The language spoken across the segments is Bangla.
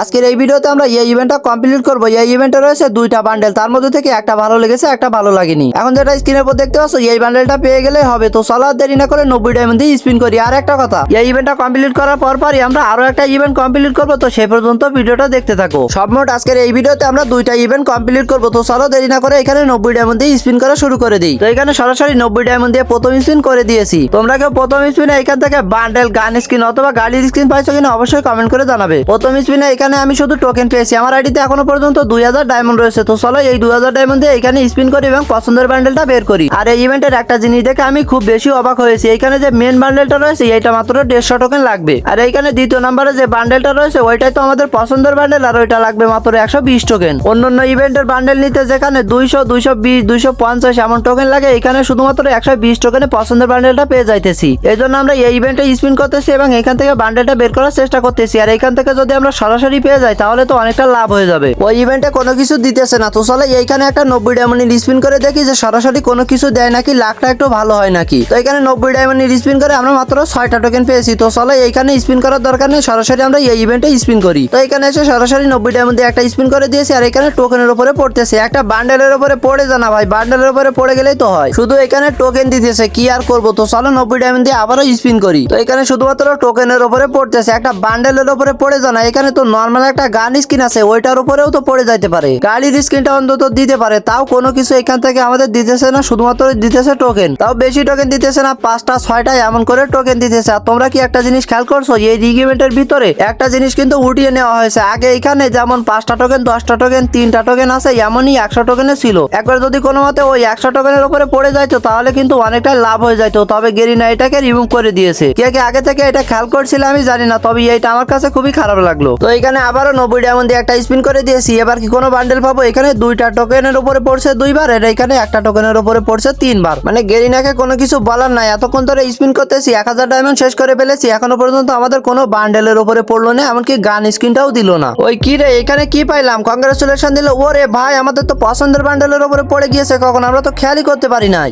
আজকের এই ভিডিওতে আমরা এই ইভেন্টটা কমপ্লিট করব। এই ইভেন্টে রয়েছে দুইটা বান্ডেল তার মধ্যে থেকে একটা ভালো লেগেছে, একটা ভালো লাগেনি। এখন যেটা স্ক্রিনের উপর দেখতে পাচ্ছ, এই বান্ডেলটা পেয়ে গেলে হবে তো চলো দেরি না করে নব্বই ডায়মন্ড দিয়ে স্পিন করি। আর একটা কথা, এই ইভেন্টটা কমপ্লিট করার পর পরই আমরা আরও একটা ইভেন্ট কমপ্লিট করব, তো সেই পর্যন্ত ভিডিওটা দেখতে থাকো। সব মোট আজকের এই ভিডিওতে আমরা দুইটা ইভেন্ট কমপ্লিট করব, তো চলো দেরি না করে এখানে নব্বই ডায়মন্ড দিয়ে স্পিন করা শুরু করে দিই। তো এখানে সরাসরি নব্বই ডায়মন্ড দিয়ে প্রথম স্পিন করে দিয়েছি। তোমরা কেউ প্রথম স্পিনে এখান থেকে বান্ডেল গান স্ক্রিন অথবা গাড়ির স্ক্রিন পাইছো কিনা অবশ্যই কমেন্ট করে জানাবে। প্রথম স্পিনে এখানে আমি শুধু টোকেন পেয়েছি। আমার আইডিতে এখনও পর্যন্ত দুই হাজার ডায়মন্ড রয়েছে। তো চলো এই দুই হাজার ডায়মন্ড দিয়ে এখানে স্পিন করি এবং পছন্দের বান্ডেলটা বের করি। আর এই ইভেন্টের একটা জিনিস দেখে আমি খুব বেশি অবাক হয়েছি। এখানে যে মেন বান্ডেলটা রয়েছে, এইটা মাত্র দেড়শো টোকেন লাগবে। আর এইখানে দ্বিতীয় নম্বরে যে বান্ডেলটা রয়েছে, ওইটাই তো আমাদের পছন্দের বান্ডেল আর ওইটা লাগবে মাত্র একশো বিশ টোকেন অন্যান্য ইভেন্টের বান্ডেল নিতে যেখানে দুইশো দুইশো বিশ, দুইশো পঞ্চাশ এমন টোকেন লাগে এখানে শুধুমাত্র একশো বিশ টোকেনে পছন্দের বান্ডেলটা পেয়ে যাইতেছি। এই জন্য আমরা এই ইভেন্টে স্পিন করতেছি এবং এখান থেকে বান্ডেলটা বের করার চেষ্টা করতেছি। আর এখান থেকে যদি আমরা সরাসরি পেয়ে যায়, তাহলে তো অনেকটা লাভ হয়ে যাবে। ওই ইভেন্টে কোনো কিছু দিতেছে না। তো চলে, এইখানে একটা নব্বই ডায়মন্ড স্পিন করে দেখি যে সরাসরি কোনো কিছু দেয় নাকি, লাখটা একটু ভালো হয় নাকি। তো এখানে নব্বই ডায়মন্ড স্পিন করে আমরা মাত্র ছয়টা টোকেন পেয়েছি। তো চলে, এইখানে স্পিন করার দরকার নেই, সরাসরি আমরা এই ইভেন্টে স্পিন করি। তো এখানে এসে সরাসরি নব্বই ডায়মন্ড দিয়ে একটা স্পিন করে দিয়েছি, আর এখানে টোকেনের উপরে পড়তেছে। একটা বান্ডেলের উপরে পড়ে জানা ভাই বান্ডেলের উপরে পড়ে গেলেই তো হয়। শুধু এখানে টোকেন দিতেছে, কি আর করব? তো চলো, নব্বই ডায়মন্ড দিয়ে আবারও স্পিন করি। তো এখানে শুধুমাত্র টোকেনের উপরে পড়তেছে, একটা বান্ডেলের উপরে পড়ে জানা এখানে তো নর্মাল একটা গান স্কিন আছে, ওইটার উপরেও তো পড়ে যাইতে পারে। গাড়ির স্ক্রিনটা অন্তত দিতে পারে, তাও কোনো কিছু এখান থেকে আমাদের দিতেছে না, শুধুমাত্র দিতেছে টোকেন তাও বেশি টোকেন দিতেছে না, পাঁচটা, ছয়টা এমন করে টোকেন দিতেছে। আর তোমরা কি একটা জিনিস খেয়াল করছ, এই রিগিমেন্টের ভিতরে একটা জিনিস কিন্তু উঠিয়ে নেওয়া হয়েছে। আগে এখানে যেমন পাঁচটা টোকেন দশটা টোকেন তিনটা টোকেন আছে, এমনই একশো টোকেনে ছিল। একবার যদি কোনো মতে ওই একশো টোকেনের উপরে পড়ে যাইতো, তাহলে কিন্তু অনেকটাই লাভ হয়ে যাইতো। তবে গেরিনা এটাকে রিমুভ করে দিয়েছে। কে কে আগে থেকে এটা খেয়াল করছিল আমি জানি না, তবে এইটা আমার কাছে খুবই খারাপ লাগল। তো এখানে আবারও নব্বই ডায়মন্ড দিয়ে একটা স্পিন করে দিয়েছি। এবার কি কোনো বান্ডেল পাবো? এখানে দুইটা টোকেনের উপরে পড়ছে দুইবার, আর এখানে একটা টোকেনের উপরে পড়ছে তিনবার। মানে গেরিনাকে কোনো কিছু বলার নাই। এতক্ষণ ধরে স্পিন করতেছি, এক হাজার ডায়মন্ড শেষ করে ফেলেছি। এখনও পর্যন্ত আমাদের কোনো বান্ডেলের উপরে পড়ল না, এমনকি গান স্ক্রিনটাও দিল না। ওই কি রে, এখানে কি পাইলাম? কংগ্রেচুলেশন দিল। ওরে ভাই, আমাদের তো পছন্দের বান্ডেলের উপরে পড়ে গিয়েছে, কখন আমরা তো খেয়ালই করতে পারি নাই।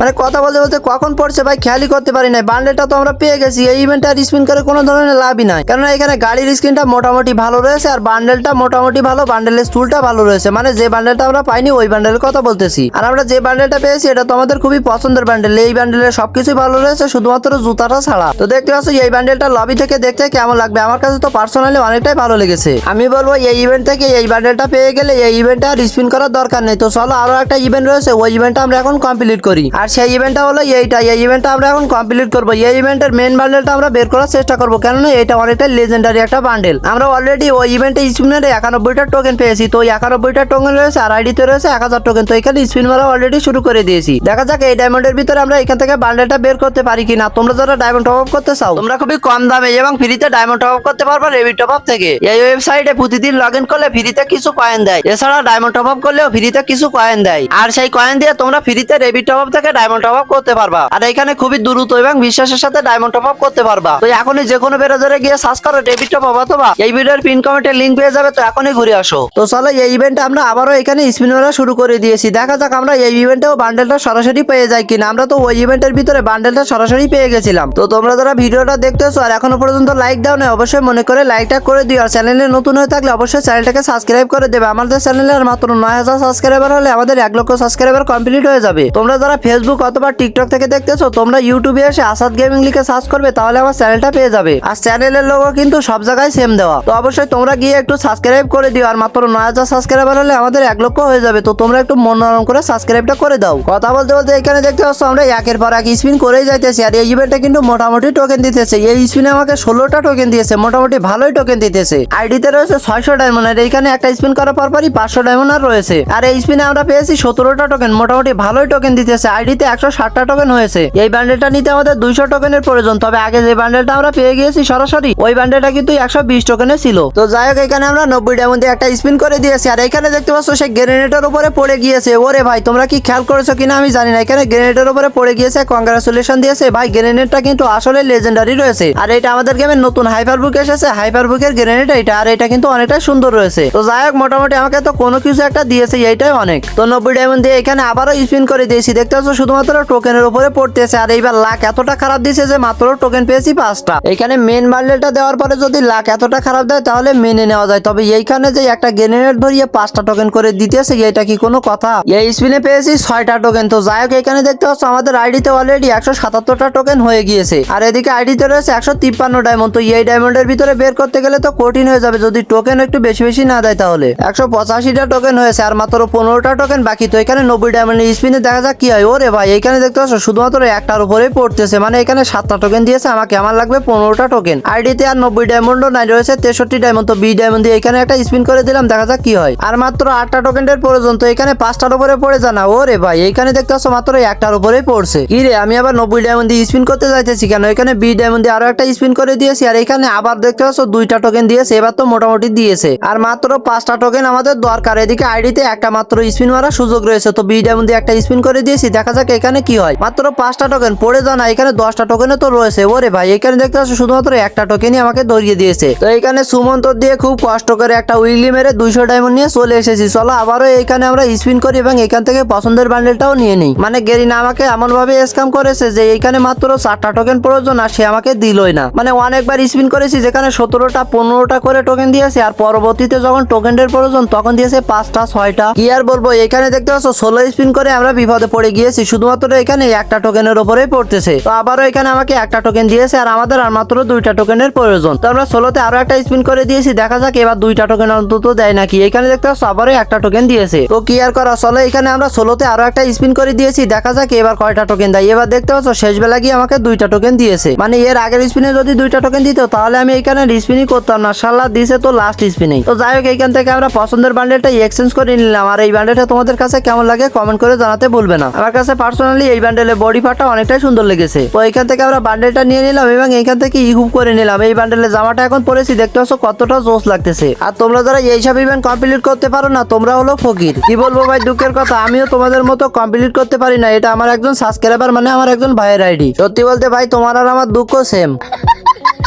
মানে কথা বলতে বলতে কখন পড়ছে ভাই? খেয়ালই করতে পারি নাই। বান্ডেলটা তো আমরা পেয়ে গেছি। এই ইভেন্টে আর স্পিন করে কোনো ধরনের লাভই নাই। কেননা এখানে গাড়ির স্ক্রিনটা মোটামুটি ভালো রয়েছে আর বান্ডেলটা মোটামুটি ভালো। বান্ডেলের স্টুলটা ভালো রয়েছে। মানে যে বান্ডেলটা আমরা পাইনি, ওই বান্ডেলের কথা বলতেছি। আর আমরা যে বান্ডেলটা পেয়েছি, এটা তো আমাদের খুবই পছন্দের বান্ডেল এই বান্ডেলের সবকিছুই ভালো রয়েছে, শুধুমাত্র জুতাটা ছাড়া। তো দেখতে পাচ্ছ, এই বান্ডেলটা লবি থেকে দেখতে কেমন লাগবে? আমার কাছে তো পার্সোনালি অনেকটাই ভালো লেগেছে। আমি বলব, এই ইভেন্ট থেকে এই বান্ডেলটা পেয়ে গেলে এই ইভেন্টটা আর স্পিন করার দরকার নেই। তো চলো আরও একটা ইভেন্ট রয়েছে। ওই ইভেন্টটা আমরা এখন কমপ্লিট করি। আর সেই ইভেন্টটা হলো এইটা, এই ইভেন্টটা আমরা এখন কমপ্লিট করব। এই ইভেন্টের মেন বান্ডেলটা আমরা বের করার চেষ্টা করব, কেননা এটা অনেকটা লেজেন্ডারি একটা বান্ডেল আমরা অলরেডি ওই ইভেন্টে স্পিনের একানব্বইটা টোকেন পেয়েছি, তো ওই একানব্বইটা টোকেন রয়েছে আর আইডিতে রয়েছে এক হাজার টোকেন তো এখানে স্পিন মারা অলরেডি শুরু করে দিয়েছি। দেখা যাক এই ডায়মন্ডের ভিতরে আমরা এখান থেকে বান্ডেলটা বের করতে পারি কিনা। তোমরা যারা ডায়মন্ড টপ আপ করতে চাও, তোমরা খুবই কম দামে এবং ফ্রিতে ডায়মন্ড টপ আপ করতে পারবে রেবি টপ আপ থেকে। এই ওয়েবসাইটে প্রতিদিন লগ ইন করলে ফ্রিতে কিছু কয়েন দেয়। এছাড়া ডায়মন্ড টপ আপ করলেও ফ্রিতে কিছু কয়েন দেয়। আর সেই কয়েন দিয়ে তোমরা ফ্রিতে রেবি টপ আপ থেকে ডায়মন্ড টপ আপ করতে পারবা। আর এখানে খুবই দ্রুত এবং বিশ্বাসের সাথে ডায়মন্ড টপ আপ করতে পারবা। তো এখনই যে কোনো ব্রাউজারে গিয়ে সার্চ করো ডেবিট টপ আপ অথবা এই ভিডিওর পিন কমেন্টের লিংক পেয়ে যাবে, তো এখনই ঘুরে আসো। তো চলো এই ইভেন্টে আমরা আবারও এখানে স্পিন মারা শুরু করে দিয়েছি। দেখা যাক আমরা এই ইভেন্টেও বান্ডেলটা সরাসরি পেয়ে যাই কিনা। আমরা তো ওই ইভেন্টের ভিতরে বান্ডেলটা সরাসরি পেয়ে গেছিলাম। তো তোমরা যারা ভিডিওটা দেখতেছো আর এখনও পর্যন্ত লাইক দাও না অবশ্যই মনে করে লাইকটা করে দিও। আর চ্যানেলে নতুন হয়ে থাকলে অবশ্যই চ্যানেলটাকে সাবস্ক্রাইব করে দেবে। আমাদের চ্যানেলে আর মাত্র নয় হাজার সাবস্ক্রাইবার হলে আমাদের এক লক্ষ সাবস্ক্রাইবার কমপ্লিট হয়ে যাবে। তোমরা যারা ফেসবুক অথবা টিকটক থেকে দেখতেছো, তোমরা ইউটিউবে এসে আসাদ গেমিং লিখে সার্চ করবে, তাহলে আমার চ্যানেলটা পেয়ে যাবে। আর চ্যানেলের লোগো কিন্তু সব জায়গায় সেম দেওয়া। তো অবশ্যই তোমরা গিয়ে একটু সাবস্ক্রাইব করে দিও, আর মাত্র নয় হাজার সাবস্ক্রাইবার হলে আমাদের এক লক্ষ হয়ে যাবে। তো তোমরা একটু মন নরম করে সাবস্ক্রাইবটা করে দাও। কথা বলতে বলতে এখানে দেখতে পাচ্ছ আমরা একের পর এক স্পিন করেই যাইতেছি, আর এই ইভেন্টটা কিন্তু মোটামুটি টোকেন দিতেছে। এই স্পিনে আমাকে ষোলোটা টোকেন দিয়েছে, মোটামুটি ভালোই টোকেন দিতেছে। আইডিতে রয়েছে ছয়শো ডায়মন্ড আর এইখানে একটা স্পিন করার পর পরই পাঁচশো ডায়মন্ড আর রয়েছে। আর এই স্পিনে আমরা পেয়েছি সতেরোটা টোকেন মোটামুটি ভালোই টোকেন দিতেছে। আইডিতে একশো ষাটটা টোকেন হয়েছে। এই বান্ডেলটা নিতে আমাদের দুইশো টোকেনের প্রয়োজন। তবে আগে যে বান্ডেলটা আমরা পেয়ে গিয়েছি সরাসরি, ওই বান্ডেলটা কিন্তু একশো বিশ টোকেনে ছিল। তো যাই হোক, এখানে আমরা নব্বই ডায়মন্ড দিয়ে একটা স্পিন করে দিয়েছি। আর এখানে দেখতে পাচ্ছ সে গ্রেনেডের উপরে পড়ে গিয়েছে। ওরে ভাই, তোমরা কি খেয়াল করেছ কিনা আমি জানি না। এখানে গ্রেনেডের উপরে পড়ে গিয়েছে। কংগ্রাচুলেশন দিয়েছে। ভাই গ্রেনেডটা কিন্তু আসলে লেজেন্ডারি রয়েছে। আর এটা আমাদের গেমের নতুন হাইপার বুক এসেছে। হাইপার বুকের গ্রেনেড এটা। আর এটা কিন্তু অনেকটা সুন্দর রয়েছে। তো যাই হোক, মোটামুটি আমাকে তো কোনো কিছু একটা দিয়েছে, এইটাই অনেক। তো নব্বই ডায়মন্ড দিয়ে এখানে আবারও স্পিন করে দিয়েছি। দেখতে পাচ্ছ, শুধুমাত্র টোকেনের উপরে পড়তেছে। আর এইবার লাখ এতটা খারাপ দিয়েছে যে মাত্র টোকেন পেয়েছি পাঁচটা। এখানে মেন বান্ডেলটা দেওয়ার পরে যদি লাখ এতটা খারাপ দেয়, তাহলে মেনে নেওয়া যায়। তবে এইখানে যে একটা গ্রেনেড ধরিয়ে পাঁচটা টোকেন করে দিতেছে, এটা কি কোনো কথা? এই স্পিনে পেয়েছি ছয়টা টোকেন তো যাই হোক, এখানে দেখতে পাচ্ছ, আমাদের আইডিতে অলরেডি একশো সাতাত্তরটা টোকেন হয়ে গিয়েছে। আর এদিকে আইডিতে রয়েছে একশো তিপ্পান্ন ডায়মন্ড তো এই ডায়মন্ডের ভিতরে বের করতে গেলে তো কঠিন হয়ে যাবে। যদি টোকেন একটু বেশি বেশি না দেয় তাহলে। একশো পঁচাশিটা টোকেন হয়েছে, আর মাত্র পনেরোটা টোকেন বাকি। তো এখানে নব্বই ডায়মন্ডের স্পিনে দেখা যাক কি হয়। ওরে ভাই, এখানে দেখতে পাচ্ছ, শুধুমাত্র একটার উপরেই পড়তেছে। মানে এখানে সাতটা টোকেন দিয়েছে, আমাকে আমার লাগবে পনেরোটা টোকেন আইডিতে আর নব্বই ডায়মন্ডও নাই, রয়েছে তেষট্টি ডায়মন্ড তো বি ডায়মন্ড দিয়ে এখানে একটা স্পিন করে দিলাম, দেখা যাক কি হয়। আর মাত্র আটটা টোকেনের প্রয়োজন, তো এখানে পাঁচটার উপরে পড়ে জানা ওরে ভাই, এখানে দেখতে পাচ্ছ, মাত্র একটার উপরেই পড়ছে। কি রে, আমি আবার নব্বই ডায়মন্ড দিয়ে স্পিন করতে যাইতেছি কেন? এখানে বি ডায়মন্ড দিয়ে আরও একটা স্পিন করে দিয়েছি, আর এখানে আবার দেখতে পাচ্ছ, দুইটা টোকেন দিয়েছে, এবার তো মোটামুটি দিয়েছে। আর মাত্র পাঁচটা টোকেন আমাদের দরকার। এদিকে আইডিতে একটা মাত্র স্পিন মারার সুযোগ রয়েছে তো বি ডায়মন্ড দিয়ে একটা স্পিন করে দিয়েছি, দেখা যাক এখানে কি হয়। মাত্র পাঁচটা টোকেন পড়ে যাও না, এখানে দশটা টোকেনও তো রয়েছে। ওরে ভাই, এখানে দেখতে পাচ্ছ শুধুমাত্র একটা টোকেনই আমাকে ধরিয়ে দিয়েছে। তো এখানে সুমন্ত দিয়ে খুব কষ্ট করে একটা উইলি মেরে দুইশো ডায়মন্ড নিয়ে চলে এসেছি। চলো আবারও এখানে আমরা স্পিন করি এবং এখান থেকে পছন্দের বান্ডেলটাও নিয়ে নিই। মানে গেরিনা আমাকে এমন ভাবে স্ক্যাম করেছে যে এখানে মাত্র চারটা টোকেন প্রয়োজন আর সে আমাকে দিলই না। মানে অনেকবার স্পিন করেছি যেখানে সতেরোটা, পনেরোটা করে টোকেন দিয়েছে আর পরবর্তীতে যখন টোকেনের প্রয়োজন তখন দিয়েছে পাঁচটা, ছয়টা। কি আর বলব, এখানে দেখতে পাচ্ছ ষোলো স্পিন করে আমরা বিপদে পড়ে গিয়েছি। শুধুমাত্র এখানে একটা টোকেনের উপরেই পড়তেছে। তো আবারও এখানে আমাকে একটা টোকেন দিয়েছে আর আমাদের আর মাত্র দুইটা টোকেনের প্রয়োজন। তো আমরা ষোলোতে আরও একটা স্পিন করে দিয়েছি। দেখা যাক এবার দুইটা টোকেন অন্তত দেয় নাকি। এখানে দেখতে পাচ্ছ আবারও একটা টোকেন দিয়েছে। তো কি আর করা চলো, এখানে আমরা ষোলোতে আরও একটা স্পিন করে দিয়েছি। দেখা যাক এবার কয়টা টোকেন দেয়। এবার দেখতে পাচ্ছ শেষ বেলা গিয়ে আমাকে দুইটা টোকেন দিয়েছে। মানে এর আগের স্পিনে যদি দুইটা টোকেন দিত, তাহলে আমি এখানে স্পিনই করতাম না। সাল্লাহ দিছে তো লাস্ট স্পিনেই তো যাই হোক, এখান থেকে আমরা পছন্দের বান্ডেলটা এক্সচেঞ্জ করে নিলাম। আর এই বান্ডেলটা তোমাদের কাছে কেমন লাগে কমেন্ট করে জানাতে ভুলবে না। আমার কাছে পার্সোনালি এই বান্ডেলের বডি পার্টটা অনেকটাই সুন্দর লেগেছে। তো এখান থেকে আমরা বান্ডেলটা নিয়ে নিলাম এবং এখান থেকে ইহুব করে নিলাম। এই বান্ডেলের জামাটা এখন পরেছি দেখতে পাচ্ছ কতটা জোস লাগতেছে। আর তোমরা যারা এইসব ইভেন্ট কমপ্লিট করতে পারো না, তোমরা হলো ফকির। কি বলব ভাই, দুঃখের কথা, আমিও তোমাদের মতো কমপ্লিট করতে পারি না। এটা আমার একজন সাবস্ক্রাইবার মানে আমার একজন ভাইয়ের আইডি সত্যি বলতে ভাই, তোমার আর আমার দুঃখ সেম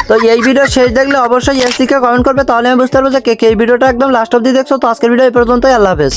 তো এই ভিডিও শেষ দেখলে অবশ্যই এসিকে কমেন্ট করবে, তাহলে আমি বুঝতে পারব যে কে কে এই ভিডিওটা একদম লাস্ট অব্দি দেখছ। তো আজকের ভিডিও এই পর্যন্তই, আল্লাহ হাফেজ।